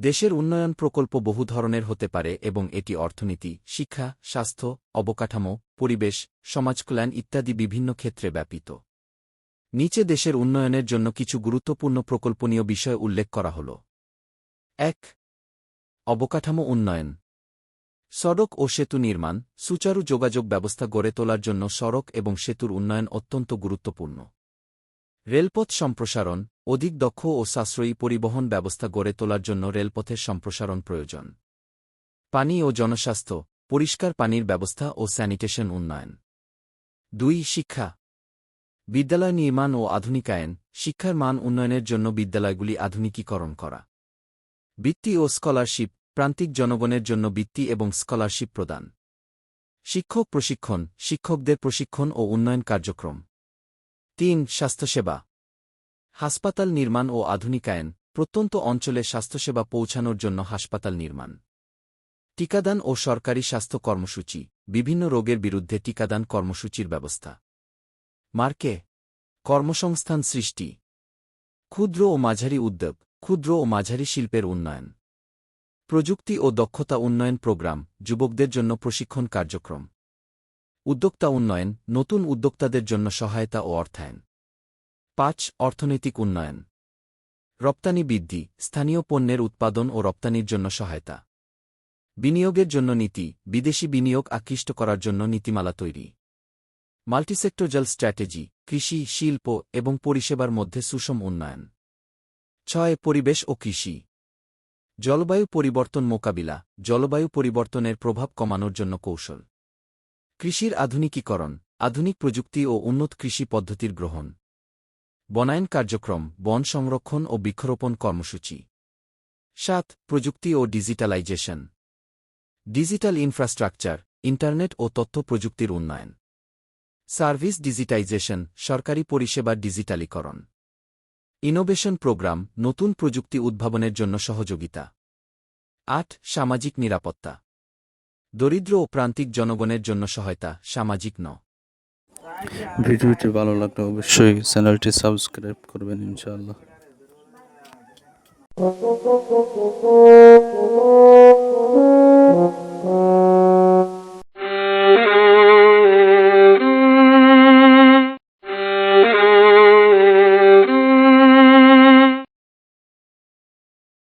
দেশের উন্নয়ন প্রকল্প বহু ধরনের হতে পারে এবং এটি অর্থনীতি, শিক্ষা, স্বাস্থ্য, অবকাঠামো, পরিবেশ, সমাজকল্যাণ ইত্যাদি বিভিন্ন ক্ষেত্রে ব্যাপিত। নিচে দেশের উন্নয়নের জন্য কিছু গুরুত্বপূর্ণ প্রকল্পনীয় বিষয় উল্লেখ করা হল। এক, অবকাঠামো উন্নয়ন। সড়ক ও সেতু নির্মাণ, সুচারু যোগাযোগ ব্যবস্থা গড়ে তোলার জন্য সড়ক এবং সেতুর উন্নয়ন অত্যন্ত গুরুত্বপূর্ণ। রেলপথ সম্প্রসারণ, অধিক দক্ষ ও সাশ্রয়ী পরিবহন ব্যবস্থা গড়ে তোলার জন্য রেলপথের সম্প্রসারণ প্রয়োজন। পানি ও জনস্বাস্থ্য, পরিষ্কার পানির ব্যবস্থা ও স্যানিটেশন উন্নয়ন। দুই, শিক্ষা। বিদ্যালয় নির্মাণ ও আধুনিকায়ন, শিক্ষার মান উন্নয়নের জন্য বিদ্যালয়গুলি আধুনিকীকরণ করা। বৃত্তি ও স্কলারশিপ, প্রান্তিক জনগণের জন্য বৃত্তি এবং স্কলারশিপ প্রদান। শিক্ষক প্রশিক্ষণ, শিক্ষকদের প্রশিক্ষণ ও উন্নয়ন কার্যক্রম। তিন স্বাস্থ্যসেবা। হাসপাতাল নির্মাণ ও আধুনিকায়ন, প্রত্যন্ত অঞ্চলে স্বাস্থ্যসেবা পৌঁছানোর জন্য হাসপাতাল নির্মাণ। টিকাদান ও সরকারি স্বাস্থ্য কর্মসূচি, বিভিন্ন রোগের বিরুদ্ধে টিকাদান কর্মসূচির ব্যবস্থা। মার্কে, কর্মসংস্থান সৃষ্টি। ক্ষুদ্র ও মাঝারি উদ্যোগ, ক্ষুদ্র ও মাঝারি শিল্পের উন্নয়ন। প্রযুক্তি ও দক্ষতা উন্নয়ন প্রোগ্রাম, যুবকদের জন্য প্রশিক্ষণ কার্যক্রম। উদ্যোক্তা উন্নয়ন, নতুন উদ্যোক্তাদের জন্য সহায়তা ও অর্থায়ন। পাঁচ, অর্থনৈতিক উন্নয়ন। রপ্তানি বৃদ্ধি, স্থানীয় পণ্যের উৎপাদন ও রপ্তানির জন্য সহায়তা। বিনিয়োগের জন্য নীতি, বিদেশি বিনিয়োগ আকৃষ্ট করার জন্য নীতিমালা তৈরি। মাল্টিসেক্টরজাল স্ট্র্যাটেজি, কৃষি, শিল্প এবং পরিষেবার মধ্যে সুষম উন্নয়ন। ছয়, পরিবেশ ও কৃষি। জলবায়ু পরিবর্তন মোকাবিলা, জলবায়ু পরিবর্তনের প্রভাব কমানোর জন্য কৌশল। কৃষির আধুনিকীকরণ, আধুনিক প্রযুক্তি ও উন্নত কৃষি পদ্ধতির গ্রহণ। বনায়ন কার্যক্রম, বন সংরক্ষণ ও বৃক্ষরোপণ কর্মসূচি। সাত, প্রযুক্তি ও ডিজিটালাইজেশন। ডিজিটাল ইনফ্রাস্ট্রাকচার, ইন্টারনেট ও তথ্য প্রযুক্তির উন্নয়ন। সার্ভিস ডিজিটাইজেশন, সরকারি পরিষেবার ডিজিটালীকরণ। ইনোভেশন প্রোগ্রাম, নতুন প্রযুক্তি উদ্ভাবনের জন্য সহযোগিতা। আট, সামাজিক নিরাপত্তা। দরিদ্র ও প্রান্তিক জনগণের জন্য সহায়তা, সামাজিক ন ভিডিওটি ভালো লাগলে অবশ্যই চ্যানেলটি সাবস্ক্রাইব করবেন, ইনশাআল্লাহ.